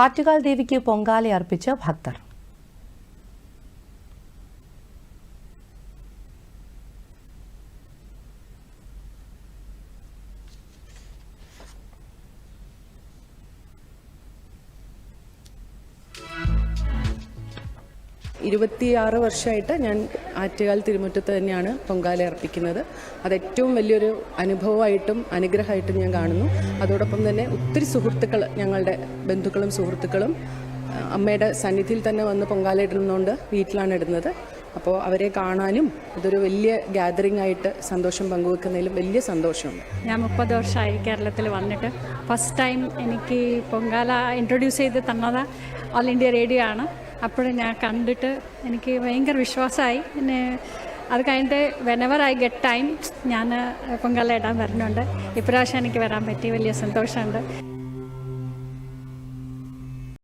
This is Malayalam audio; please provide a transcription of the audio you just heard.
ആറ്റുകാൽ ദേവിക്ക് പൊങ്കാല അർപ്പിച്ച് ഭക്തർ ഇരുപത്തിയാറ് വർഷമായിട്ട് ഞാൻ ആറ്റുകാൽ തിരുമുറ്റത്ത് തന്നെയാണ് പൊങ്കാല അർപ്പിക്കുന്നത്. അത് ഏറ്റവും വലിയൊരു അനുഭവമായിട്ടും അനുഗ്രഹമായിട്ടും ഞാൻ കാണുന്നു. അതോടൊപ്പം തന്നെ ഒത്തിരി സുഹൃത്തുക്കൾ ഞങ്ങളുടെ ബന്ധുക്കളും സുഹൃത്തുക്കളും അമ്മയുടെ സന്നിധിയിൽ തന്നെ വന്ന് പൊങ്കാല ഇടുന്നതുകൊണ്ട് വീട്ടിലാണ് ഇടുന്നത്. അപ്പോൾ അവരെ കാണാനും ഇതൊരു വലിയ ഗാദറിംഗ് ആയിട്ട് സന്തോഷം പങ്കുവെക്കുന്നതിലും വലിയ സന്തോഷമുണ്ട്. ഞാൻ മുപ്പത് വർഷമായി കേരളത്തിൽ വന്നിട്ട് ഫസ്റ്റ് ടൈം എനിക്ക് പൊങ്കാല ഇൻട്രൊഡ്യൂസ് ചെയ്ത് തന്നത് ഓൾ ഇന്ത്യ റേഡിയോ ആണ്. അപ്പോഴും ഞാൻ കണ്ടിട്ട് എനിക്ക് ഭയങ്കര വിശ്വാസമായി. പിന്നെ അത് കഴിഞ്ഞിട്ട് വെനവർ ഐ ഗെറ്റ് ടൈം ഞാൻ പൊങ്കാല ഇടാൻ വരുന്നുണ്ട്. ഇപ്രാവശ്യം എനിക്ക് വരാൻ പറ്റി. വലിയ സന്തോഷമുണ്ട്.